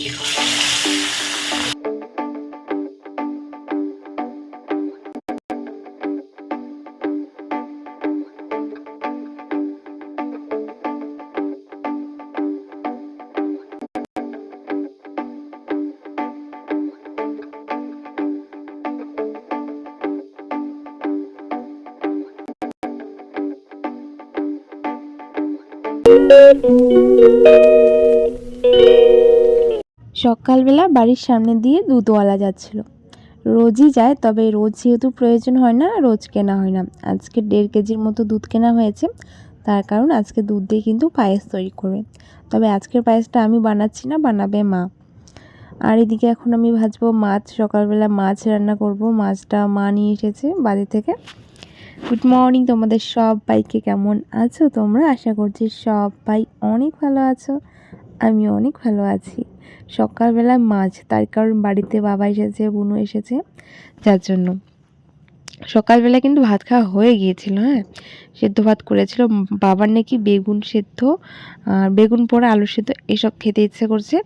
気がする。Thank you. সকালবেলা বাড়ির সামনে দিয়ে দুধওয়ালা যাচ্ছিল। রোজই যায়, তবে রোজ যেহেতু প্রয়োজন হয় না, রোজ কেনা হয় না। আজকে দেড় কেজির মতো দুধ কেনা হয়েছে। তার কারণ আজকে দুধ দিয়ে কিন্তু পায়েস তৈরি করবে। তবে আজকের পায়েসটা আমি বানাচ্ছি না, বানাবে মা। আর এদিকে এখন আমি ভাজবো মাছ। সকালবেলা মাছ রান্না করব। মাছটা মা নিয়ে এসেছে বাড়ি থেকে। গুড মর্নিং তোমাদের সবাইকে কেমন আছো তোমরা? আশা করছি সব সবাই অনেক ভালো আছো। আমি অনেক ভালো আছি। সকালবেলা মাছ, তার কারণ বাড়িতে বাবা এসেছে, বুনু এসেছে, যার জন্য। সকালবেলা কিন্তু ভাত খাওয়া হয়ে গিয়েছিল হ্যাঁ? সেদ্ধ ভাত করেছিল। বাবার নাকি বেগুন সেদ্ধ, আর বেগুন পোড়া, আলু সেদ্ধ এসব খেতে ইচ্ছে করছে।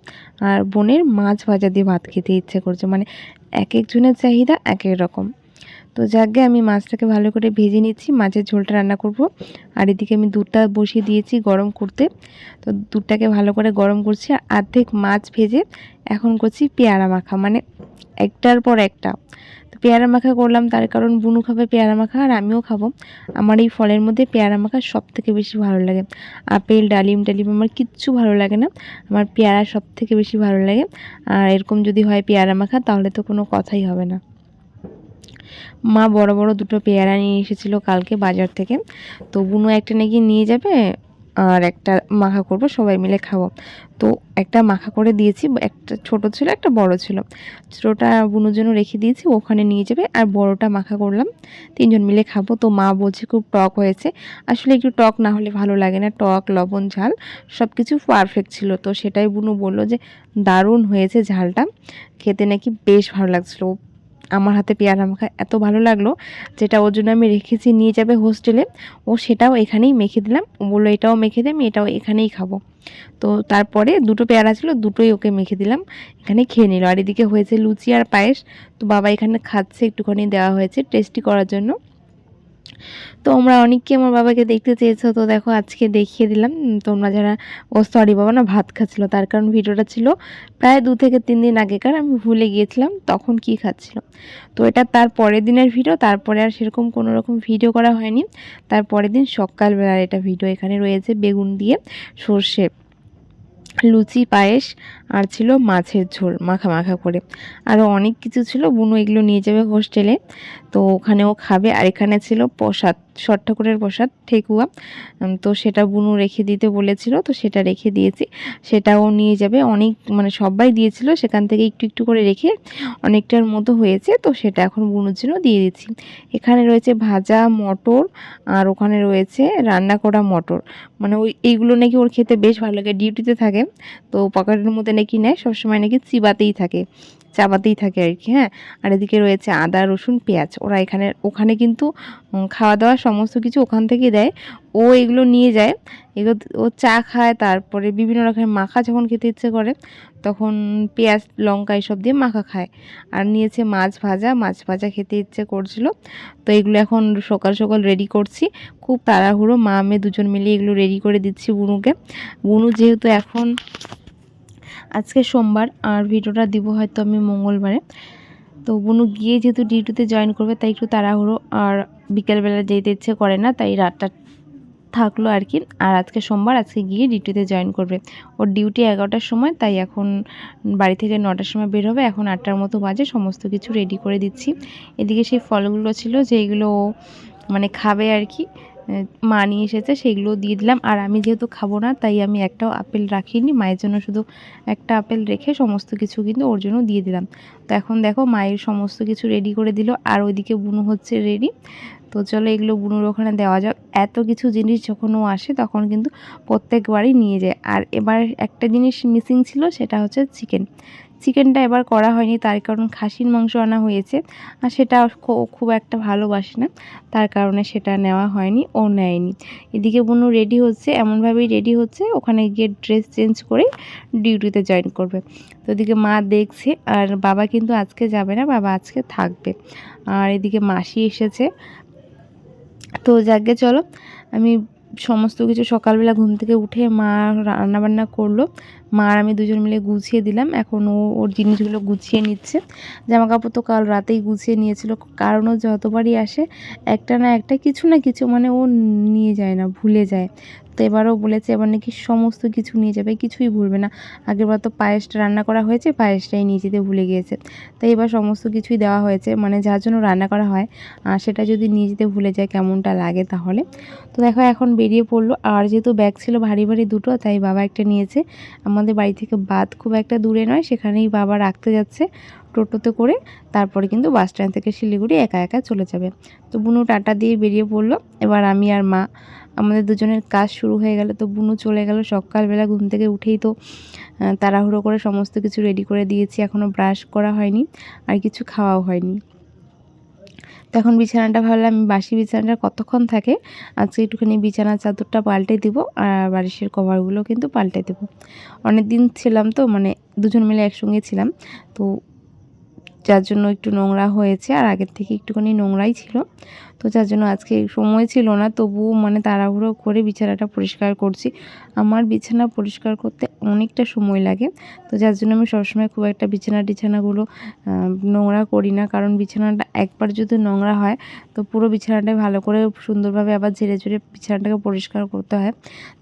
আর বোনের মাছ ভাজা দিয়ে ভাত খেতে ইচ্ছে করছে। মানে এক একজনের চাহিদা এক এক রকম। তো যাকে আমি মাছটাকে ভালো করে ভেজে নিচ্ছি, মাছের ঝোলটা রান্না করব। আর এদিকে আমি দুধটা বসিয়ে দিয়েছি গরম করতে। তো দুধটাকে ভালো করে গরম করছি অর্ধেক মাছ ভেজে এখন করছি পেয়ারা মাখা মানে একটার পর একটা। তো পেয়ারা মাখা করলাম, তার কারণ বুনু খাবে পেয়ারা মাখা, আর আমিও খাব। আমার এই ফলের মধ্যে পেয়ারা মাখা সব থেকে বেশি ভালো লাগে। আপেল, ডালিম ডালিম আমার কিচ্ছু ভালো লাগে না। আমার পেয়ারা সব থেকে বেশি ভালো লাগে। আর এরকম যদি হয় পেয়ারা মাখা, তাহলে তো কোনো কথাই হবে না। মা বড় বড় দুটো পেয়ারা নিয়ে এসেছিল কালকে বাজার থেকে। তো বুনো একটা নাকি নিয়ে যাবে আর একটা মাখা করব, সবাই মিলে খাব। তো একটা মাখা করে দিয়েছি, একটা ছোট ছিল, একটা বড় ছিল। ছোটোটা বুনোর জন্য রেখে দিয়েছি, ওখানে নিয়ে যাবে আর বড়টা মাখা করলাম। তিনজন মিলে খাব। তো মা বলছে খুব টক হয়েছে। আসলে একটু টক না হলে ভালো লাগে না, টক, লবণ, ঝাল সব কিছু পারফেক্ট ছিল। তো সেটাই বুনু বলল যে, দারুণ হয়েছে ঝালটা। খেতে নাকি বেশ ভালো লাগছিল। আমার হাতে পেয়ারা মাখা এত ভালো লাগল, যেটা ওর জন্য আমি রেখেছি, নিয়ে যাবে হোস্টেলে। ও সেটাও এখানেই মেখে দিলাম। ও বলল, এটাও মেখে দে, আমি এটাও এখানেই খাব। তো তারপরে দুটো পেয়ারা ছিল, দুটোই ওকে মেখে দিলাম। এখানে খেয়ে নিল। আর এদিকে হয়েছে লুচি আর পায়েস। তো বাবা এখানে খাচ্ছে, একটুখানি দেওয়া হয়েছে, টেস্টি করার জন্য। তোমরা অনেককে আমার বাবাকে দেখতে চেয়েছো, তো দেখো আজকে দেখিয়ে দিলাম। তোমরা যারা, ও সরি বাবা না, ভাত খাচ্ছিলো। তার কারণ ভিডিওটা ছিল প্রায় দু থেকে তিন দিন আগেকার, আমি ভুলে গিয়েছিলাম তখন কি খাচ্ছিল। তো এটা তার পরের দিনের ভিডিও, তারপরে আর সেরকম কোনো রকম ভিডিও করা হয়নি। তার পরের দিন সকালবেলার এটা ভিডিও এখানে রয়েছে, বেগুন দিয়ে সর্ষে। লুচি, পায়েস আর ছিল মাছের ঝোল মাখা মাখা করে। আরও অনেক কিছু ছিল। বুনু এগুলো নিয়ে যাবে হোস্টেলে তো ওখানেও খাবে। আর এখানে ছিল প্রসাদ। ষট ঠাকুরের প্রসাদ, ঠেকুয়া। তো সেটা বুনু রেখে দিতে বলেছিল, তো সেটা রেখে দিয়েছি। সেটাও নিয়ে যাবে। অনেক মানে সবাই দিয়েছিল, সেখান থেকে একটু একটু করে রেখে অনেকটার মতো হয়েছে, তো সেটা এখন বুনুর জন্য দিয়ে দিচ্ছি। এখানে রয়েছে ভাজা মটর, আর ওখানে রয়েছে রান্না করা মটর। মানে ওই, এইগুলো নাকি ওর খেতে বেশ ভালো লাগে, ডিউটিতে থাকে, তো পকেটের মধ্যে নাকি নেয়, সবসময় নাকি চিবাতেই থাকে, চাবাতেই থাকে আর কি হ্যাঁ। আর এদিকে রয়েছে আদা, রসুন, পেঁয়াজ, ওরা এখানে, ওখানে কিন্তু খাওয়া দাওয়া সমস্ত কিছু ওখান থেকে দেয়। ও এগুলো নিয়ে যায়। এগুলো ও চা খায়, তারপরে বিভিন্ন রকমের মাখা যখন খেতে ইচ্ছে করে, তখন পেঁয়াজ, লঙ্কা এসব দিয়ে মাখা খায়। আর নিয়েছে মাছ ভাজা মাছ ভাজা খেতে ইচ্ছে করছিল। তো এগুলো এখন সকাল সকাল রেডি করছি। খুব তাড়াহুড়ো, মা মেয়ে দুজন মিলে এগুলো রেডি করে দিচ্ছি বুনুকে। বুনু যেহেতু এখন, আজকে সোমবার, আর ভিডিওটা দিব হয়তো আমি মঙ্গলবারে। তো বুনু গিয়ে যেহেতু ডিউটিতে জয়েন করবে, তাই একটু তাড়াহুড়ো। আর বিকেলবেলা যেতে ইচ্ছে করে না, তাই রাতটা থাকল আর কি আর আজকে সোমবার, আজকে গিয়ে ডিউটিতে জয়েন করবে। ওর ডিউটি এগারোটার সময়, তাই এখন বাড়ি থেকে নটার সময় বের হবে। এখন আটটার মতো বাজে, সমস্ত কিছু রেডি করে দিচ্ছি। এদিকে সেই ফলগুলো ছিল, যেগুলো মানে খাবে আর কি মা নিয়ে এসেছে সেগুলো দিয়ে দিলাম। আর আমি যেহেতু খাব না, তাই আমি একটাও আপেল রাখিনি। মায়ের জন্য শুধু একটা আপেল রেখে সমস্ত কিছু কিন্তু ওর জন্য দিয়ে দিলাম। তো এখন দেখো, মায়ের সমস্ত কিছু রেডি করে দিল। আর ওইদিকে বুনু হচ্ছে রেডি তো চলো এগুলো বুনুর ওখানে দেওয়া যাক। এত কিছু জিনিস যখন ও আসে, তখন কিন্তু প্রত্যেকবারই নিয়ে যায়। আর এবার একটা জিনিস মিসিং ছিল, সেটা হচ্ছে চিকেন চিকেনটা এবার করা হয়নি, তার কারণ খাসির মাংস আনা হয়েছে। আর সেটা খুব একটা ভালোবাসে না, তার কারণে সেটা নেওয়া হয়নি ও নেয়নি। এদিকে বুনু রেডি হচ্ছে, এমনভাবেই রেডি হচ্ছে, ওখানে গিয়ে ড্রেস চেঞ্জ করে ডিউটিতে জয়েন করবে। তো এদিকে মা দেখছে, আর বাবা কিন্তু আজকে যাবে না, বাবা আজকে থাকবে। আর এদিকে মাসি এসেছে। তো যাকে চলো, আমি সমস্ত কিছু সকালবেলা ঘুম থেকে উঠে মা রান্নাবান্না করল। মা আর আমি দুজন মিলে গুছিয়ে দিলাম। এখন ও, ওর জিনিসগুলো গুছিয়ে নিচ্ছে। জামা কাপড় তো কাল রাতেই গুছিয়ে নিয়েছিল। কারণ ও যতবারই আসে, একটা না একটা কিছু না কিছু মানে ও নিয়ে যায় না, ভুলে যায়। তো এবারও বলেছে, এবার নাকি সমস্ত কিছু নিয়ে যাবে, কিছুই ভুলবে না। আগেরবার তো পায়েসটা রান্না করা হয়েছে, পায়েসটাই নিয়ে যেতে ভুলে গিয়েছে। তো এবার সমস্ত কিছুই দেওয়া হয়েছে মানে যার জন্য রান্না করা হয় আর সেটা যদি নিয়ে যেতে ভুলে যায়, কেমনটা লাগে তাহলে? তো দেখো, এখন বেরিয়ে পড়ল। আর যেহেতু ব্যাগ ছিল ভারী ভারী দুটো, তাই বাবা একটা নিয়েছে। আমাদের বাড়ি থেকে বাদ খুব একটা দূরে নয়, সেখানেই বাবা রাখতে যাচ্ছে টোটোতে করে। তারপরে কিন্তু বাস স্ট্যান্ড থেকে শিলিগুড়ি একা একা চলে যাবে। তো বুনু টাটা দিয়ে বেরিয়ে পড়ল। এবার আমি আর মা, আমাদের দুজনের কাজ শুরু হয়ে গেল। তো বুনু চলে গেল সকালবেলা ঘুম থেকে উঠেই তো তাড়াহুড়ো করে সমস্ত কিছু রেডি করে দিয়েছি। এখনও ব্রাশ করা হয়নি, আর কিছু খাওয়াও হয়নি। তো এখন বিছানাটা ভাবলাম বাসি বিছানাটা কতক্ষণ থাকে? আজকে একটুখানি বিছানার চাদরটা পাল্টে দিব আর বালিশের কভারগুলো কিন্তু পাল্টে দেব। অনেক দিন ছিলাম তো মানে দুজন মিলে একসঙ্গে ছিলাম। তো যার জন্য একটু নোংরা হয়েছে আর আগের থেকে একটুখানি নোংরাই ছিল। তো যার জন্য আজকে সময় ছিল না, তবুও মানে তাড়াহুড়ো করে বিছানাটা পরিষ্কার করছি। আমার বিছানা পরিষ্কার করতে অনেকটা সময় লাগে, তো যার জন্য আমি সবসময় খুব একটা বিছানা টিছানাগুলো নোংরা করি না। কারণ বিছানাটা একবার যদি নোংরা হয়, তো পুরো বিছানাটাই ভালো করে সুন্দরভাবে আবার ঝেড়ে ঝেড়ে বিছানাটাকে পরিষ্কার করতে হয়।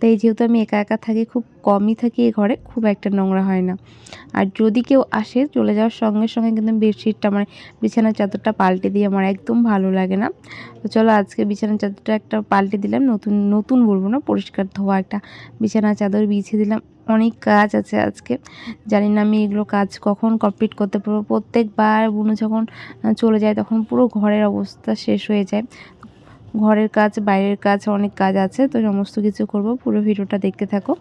তাই যেহেতু আমি একা একা থাকি, খুব কমই থাকি এই ঘরে, খুব একটা নোংরা হয় না। আর যদি কেউ আসে, চলে যাওয়ার সঙ্গে সঙ্গে কিন্তু বেডশিটটা মানে বিছানার চাদরটা পাল্টে দিয়ে আমার একদম ভালো লাগে না। তো চলো আজকে বিছানার চাদরটা একটা পাল্টে দিলাম, নতুন নতুন বলব না, পরিষ্কার ধোয়া একটা বিছানার চাদর বিছিয়ে দিলাম। অনেক কাজ আছে আজকে, জানি না আমি এগুলো কাজ কখন কমপ্লিট করতে পারব। প্রত্যেকবার বুনো যখন চলে যায় তখন পুরো ঘরের অবস্থা শেষ হয়ে যায়। ঘরের কাজ, বাইরের কাজ, অনেক কাজ আছে, তো সমস্ত কিছু করব। পুরো ভিডিওটা দেখতে থাকো।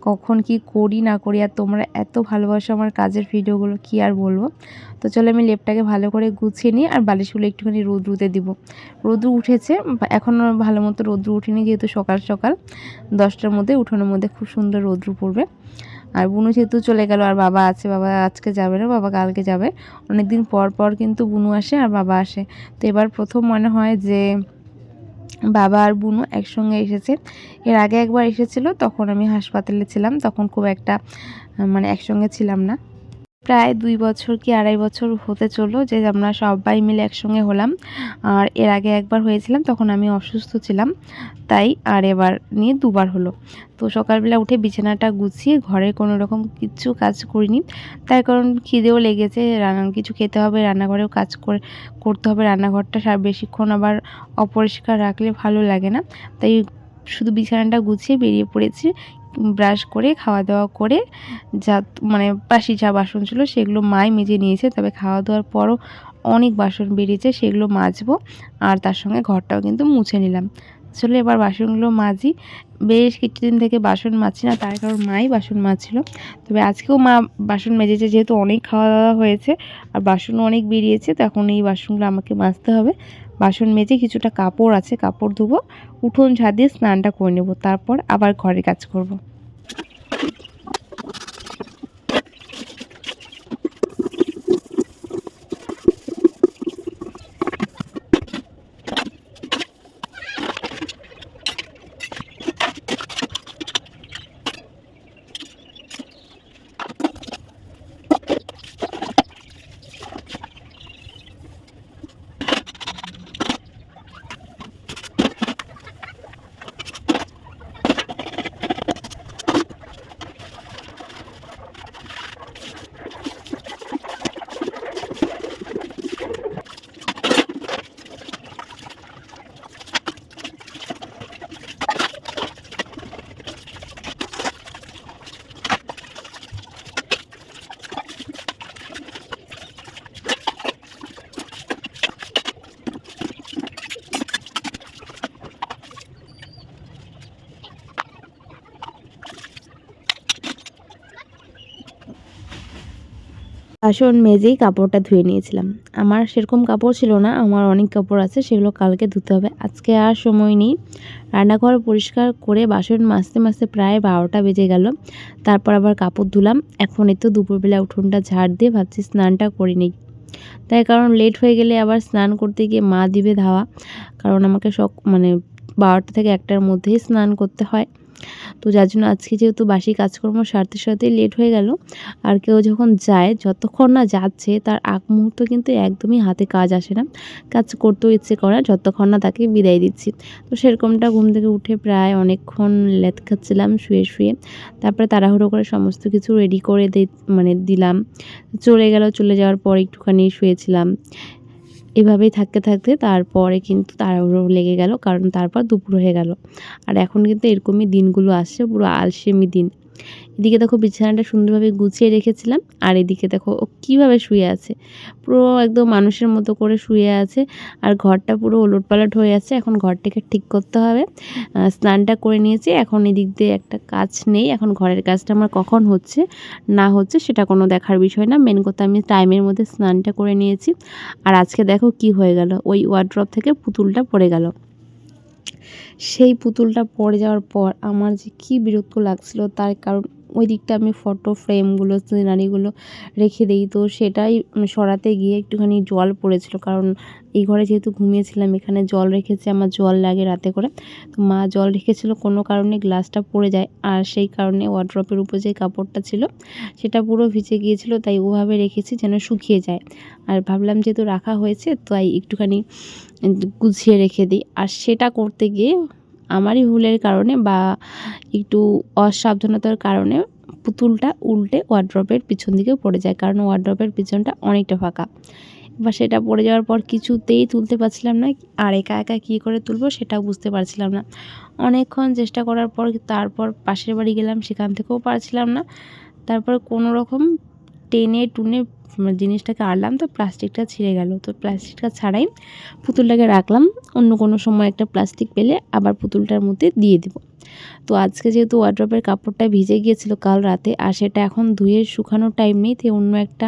কখন কি করি, না করি, আর তোমরা এত ভালোবাসো আমার কাজের ভিডিওগুলো, কি আর বলব? তো চলো আমি লেপটাকে ভালো করে গুছিয়ে নিই, আর বালিশগুলো একটুখানি রোদ্রুতে দিব। রোদ্রু উঠেছে এখনও ভালো মতো রোদ্রু উঠেনি, যেহেতু সকাল সকাল। দশটার মধ্যে, উঠোনের মধ্যে খুব সুন্দর রোদ্রু পড়বে। আর বুনু যেহেতু চলে গেল, আর বাবা আছে, বাবা আজকে যাবে না, বাবা কালকে যাবে। অনেক দিন পর পর কিন্তু বুনু আসে, আর বাবা আসে। তো এবার প্রথম মনে হয় যে বাবা আর বুনু একসঙ্গে এসেছে। এর আগে একবার এসেছিল, তখন আমি হাসপাতালে ছিলাম, তখন খুব একটা মানে একসঙ্গে ছিলাম না। প্রায় দুই বছর কি আড়াই বছর হতে চলল যে আমরা সবাই মিলে একসঙ্গে হলাম। আর এর আগে একবার হয়েছিলাম, তখন আমি অসুস্থ ছিলাম। তাই আর এবার নিয়ে দুবার হলো। তো সকালবেলা উঠে বিছানাটা গুছিয়ে ঘরের কোনো রকম কিছু কাজ করিনি। তার কারণ খিদেও লেগেছে, রান্না কিছু খেতে হবে, রান্নাঘরেও কাজ করে করতে হবে। রান্নাঘরটা বেশিক্ষণ আবার অপরিষ্কার রাখলে ভালো লাগে না। তাই শুধু বিছানাটা গুছিয়ে বেরিয়ে পড়েছি। ব্রাশ করে খাওয়া দাওয়া করে যা মানে বাসি যা বাসন ছিল সেগুলো মাই মেজে নিয়েছে। তবে খাওয়া দাওয়ার পরও অনেক বাসন বেরিয়েছে, সেগুলো মাজবো। আর তার সঙ্গে ঘরটাও কিন্তু মুছে নিলাম। আসলে এবার বাসনগুলো মাজি। বেশ কিছুদিন থেকে বাসন মাজছি না, তার কারণ মাই বাসন মাজছিল। তবে আজকেও মা বাসন মেজেছে, যেহেতু অনেক খাওয়া দাওয়া হয়েছে আর বাসনও অনেক বেরিয়েছে তো এখন এই বাসনগুলো আমাকে মাজতে হবে। বাসন মেজে কিছুটা কাপড় আছে, কাপড় ধুবো, উঠোন ঝাঁ দিয়ে স্নানটা করে নেব, তারপর আবার ঘরে কাজ করব। বাসন মেজেই কাপড়টা ধুয়ে নিয়েছিলাম। আমার সেরকম কাপড় ছিল না, আমার অনেক কাপড় আছে, সেগুলো কালকে ধুতে হবে। আজকে আর সময় নেই। রান্নাঘর পরিষ্কার করে বাসন মাজতে মাজতে প্রায় বারোটা বেজে গেল। তারপর আবার কাপড় ধুলাম। এখন এই তো দুপুরবেলা উঠোনটা ঝাড় দিয়ে ভাবছি স্নানটা করে নিই। তাই কারণ লেট হয়ে গেলে আবার স্নান করতে গিয়ে মা দিবে ধাওয়া। কারণ আমাকে সব মানে বারোটা থেকে একটার মধ্যেই স্নান করতে হয়। তো যার জন্য আজকে যেহেতু বাসি কাজকর্ম সারতে সারতে লেট হয়ে গেল, আর কেউ যখন যায়, যতক্ষণ না যাচ্ছে, তার আগ মুহূর্ত কিন্তু একদমই হাতে কাজ আসে না। কাজ করতেও ইচ্ছে করে যতক্ষণ না তাকে বিদায় দিচ্ছি। তো সেরকমটা ঘুম থেকে উঠে প্রায় অনেকক্ষণ লেত খাচ্ছিলাম শুয়ে শুয়ে। তারপরে তাড়াহুড়ো করে সমস্ত কিছু রেডি করে মানে দিলাম। চলে গেল, চলে যাওয়ার পর একটুখানি শুয়েছিলাম। এভাবেই থাকতে থাকতে তারপরে কিন্তু তাড়াহুড়ো লেগে গেল, কারণ তারপর দুপুর হয়ে গেল। আর এখন কিন্তু এরকমই দিনগুলো আসছে, পুরো আলসেমি দিন। এদিকে দেখো বিছানাটা সুন্দরভাবে গুছিয়ে রেখেছিলাম, আর এদিকে দেখো ও কীভাবে শুয়ে আছে। পুরো একদম মানুষের মতো করে শুয়ে আছে, আর ঘরটা পুরো ওলট পালট হয়ে আছে। এখন ঘরটাকে ঠিক করতে হবে। স্নানটা করে নিয়েছি। এখন এদিক দিয়ে একটা কাজ নেই। এখন ঘরের কাজটা আমার কখন হচ্ছে, না হচ্ছে সেটা কোনো দেখার বিষয় না। মেন কথা আমি টাইমের মধ্যে স্নানটা করে নিয়েছি। আর আজকে দেখো কি হয়ে গেল। ওই ওয়ার্ড্রপ থেকে পুতুলটা পড়ে গেল। সেই পুতুলটা পড়ে যাওয়ার পর আমার যে কী বিরক্ত লাগছিল তার কারণ ওই দিকটা আমি ফটো ফ্রেমগুলো সিনারিগুলো রেখে দিই। তো সেটাই সরাতে গিয়ে একটুখানি জল পড়েছিল। কারণ এই ঘরে যেহেতু ঘুমিয়েছিলাম, এখানে জল রেখেছে, আমার জল লাগে রাতে করে। তো মা জল রেখেছিল, কোনো কারণে গ্লাসটা পড়ে যায়। আর সেই কারণে ওয়ার্ড্রপের উপর যে কাপড়টা ছিল, সেটা পুরো ভিজে গিয়েছিল। তাই ওভাবে রেখেছি যেন শুকিয়ে যায়। আর ভাবলাম যেহেতু রাখা হয়েছে, তাই একটুখানি গুছিয়ে রেখে দিই। আর সেটা করতে গিয়ে আমারই ভুলের কারণে বা একটু অসাবধানতার কারণে পুতুলটা উল্টে ওয়ার্ড্রপের পিছন দিকে পড়ে যায়, কারণ ওয়ার্ড্রপের পিছনটা অনেকটা ফাঁকা। এবার সেটা পড়ে যাওয়ার পর কিছুতেই তুলতে পারছিলাম না, আর একা একা কী করে তুলবো সেটাও বুঝতে পারছিলাম না। অনেকক্ষণ চেষ্টা করার পর তারপর পাশের বাড়ি গেলাম, সেখান থেকেও পারছিলাম না। তারপর কোনো রকম টেনে টুনে জিনিসটাকে আড়লাম, তো প্লাস্টিকটা ছিঁড়ে গেল। তো প্লাস্টিকটা ছাড়াই পুতুলটাকে রাখলাম। অন্য কোনো সময় একটা প্লাস্টিক পেলে আবার পুতুলটার মধ্যে দিয়ে দেবো। তো আজকে যেহেতু ওয়ার্ড্রপের কাপড়টা ভিজে গিয়েছিল কাল রাতে, আর সেটা এখন ধুয়ে শুকানোর টাইম নেই, তো অন্য একটা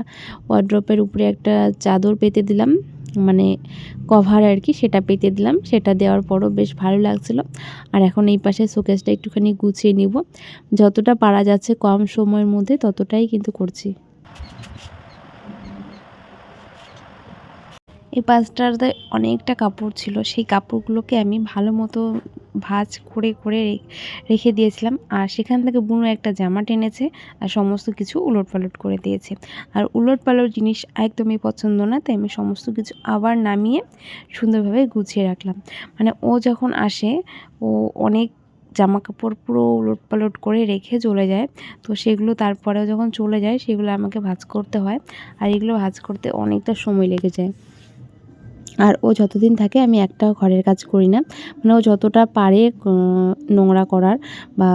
ওয়ার্ড্রপের উপরে একটা চাদর পেতে দিলাম। মানে কভার আর কি সেটা পেতে দিলাম। সেটা দেওয়ার পরও বেশ ভালো লাগছিল। আর এখন এই পাশে শোকেসটা একটুখানি গুছিয়ে নিব। যতটা পারা যাচ্ছে কম সময়ের মধ্যে ততটাই কিন্তু করছি। এই পাঁচটাতে অনেকটা কাপড় ছিল। সেই কাপড়গুলোকে আমি ভালো মতো ভাজ করে করে রেখে দিয়েছিলাম। আর সেখান থেকে বুনো একটা জামা টেনেছে আর সমস্ত কিছু উলট পালট করে দিয়েছে। আর উলট পালট জিনিস একদমই পছন্দ না, তাই আমি সমস্ত কিছু আবার নামিয়ে সুন্দরভাবে গুছিয়ে রাখলাম। মানে ও যখন আসে, ও অনেক জামা কাপড় পুরো উলট পালট করে রেখে চলে যায়। তো সেগুলো তারপরেও যখন চলে যায়, সেগুলো আমাকে ভাজ করতে হয়। আর এগুলো ভাজ করতে অনেকটা সময় লেগে যায়। আর ও যতদিন থাকে আমি একটা ঘরের কাজ করি না। মানে ও যতটা পারে নোংরা করার বা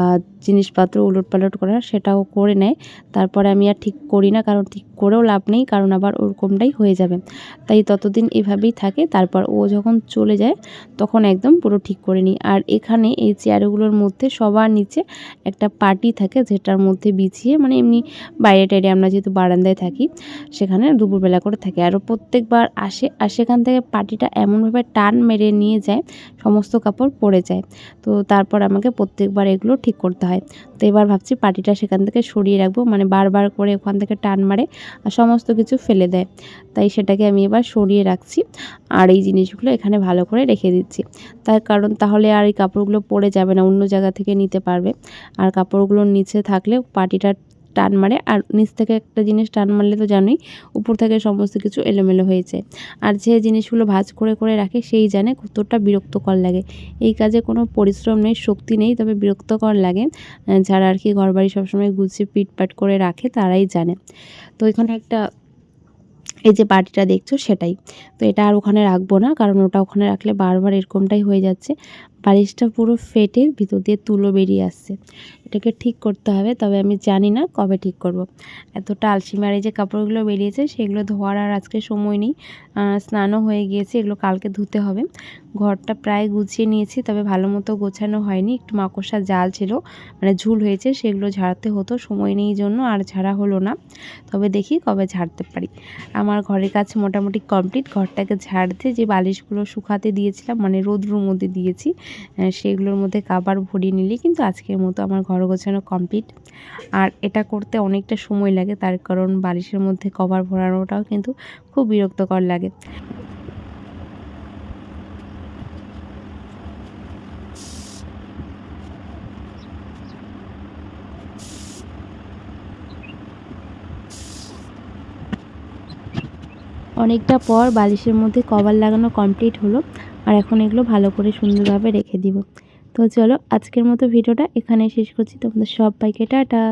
জিনিসপত্র উলট পালট করার সেটাও করে নেয়। তারপরে আমি আর ঠিক করি না, কারণ ঠিক করেও লাভ নেই, কারণ আবার ওরকমটাই হয়ে যাবে। তাই ততদিন এভাবেই থাকে। তারপর ও যখন চলে যায়, তখন একদম পুরো ঠিক করে নিই। আর এখানে এই চেয়ারগুলোর মধ্যে সবার নিচে একটা পার্টি থাকে, যেটার মধ্যে বিছিয়ে মানে এমনি বাইরে টাইরে আমরা যেহেতু বারান্দায় থাকি, সেখানে দুপুরবেলা করে থাকে। আর প্রত্যেকবার আসে, আর সেখান থেকে পার্টিটা এমনভাবে টান মেরে নিয়ে যায়, সমস্ত কাপড় পরে যায়। তো তারপর আমাকে প্রত্যেকবার এগুলো ঠিক করতে তো এবার ভাবছি পাটিটা সেখান থেকে সরিয়ে রাখব মানে বারবার করে ওখান থেকে টান মারে আর সমস্ত কিছু ফেলে দেয়। তাই সেটাকে আমি এবার সরিয়ে রাখছি আর এই জিনিসগুলো এখানে ভালো করে রেখে দিচ্ছি। তার কারণ তাহলে আর এই কাপড়গুলো পরে যাবে না, অন্য জায়গা থেকে নিতে পারবে। আর কাপড়গুলোর নিচে থাকলে পাটিটা টান মারে। আর নিচ থেকে একটা জিনিস টান মারলে তো জানোই, উপর থেকে সমস্ত কিছু এলোমেলো হয়েছে আর যে জিনিসগুলো ভাজ করে করে রাখে, সেই জানে কতটা বিরক্তকর লাগে। এই কাজে কোনো পরিশ্রম নেই, শক্তি নেই, তবে বিরক্তকর লাগে। যারা আর কি ঘরবাড়ি সবসময় গুছিয়ে পিটপাট করে রাখে, তারাই জানে। তো এখানে একটা এই যে বাটিটা দেখছ সেটাই। তো এটা আর ওখানে রাখব না, কারণ ওটা ওখানে রাখলে বারবার এরকমটাই হয়ে যাচ্ছে। বালিশটা পুরো ফেটে ভিতর দিয়ে তুলো বেরিয়ে আসছে। এটাকে ঠিক করতে হবে, তবে আমি জানি না কবে ঠিক করব। এতটা আলসিমি আর এই যে কাপড়গুলো বেরিয়েছে, সেগুলো ধোয়ার আর আজকে সময় নেই। স্নানও হয়ে গিয়েছে, এগুলো কালকে ধুতে হবে। ঘরটা প্রায় গুছিয়ে নিয়েছি, তবে ভালো মতো গোছানো হয়নি। একটু মাকড়সা জাল ছিল মানে ঝুল হয়েছে, সেগুলো ঝাড়তে হতো। সময় নেই জন্য, আর ঝাড়া হলো না। তবে দেখি কবে ঝাড়তে পারি। আমার ঘরের কাছে মোটামুটি কমপ্লিট ঘরটাকে ঝাড়তে যে বালিশগুলো শুকাতে দিয়েছিলাম মানে রোদ্রুর মধ্যে দিয়েছি সেগুলোর মধ্যে কাবার ভরিয়ে নিলে কিন্তু আজকের মতো আমার ঘর গোছানো কমপ্লিট আর এটা করতে অনেকটা সময় লাগে, তার কারণ বালিশের মধ্যে কভার ভরানোটাও কিন্তু খুব বিরক্তকর লাগে। অনেকটা পর বালিশের মধ্যে কভার লাগানো কমপ্লিট হলো, আর এখন এগুলো ভালো করে সুন্দরভাবে রেখে দিব। তো চলো আজকের মতো ভিডিওটা এখানে শেষ করছি। তোমাদের সবাইকে টাটা।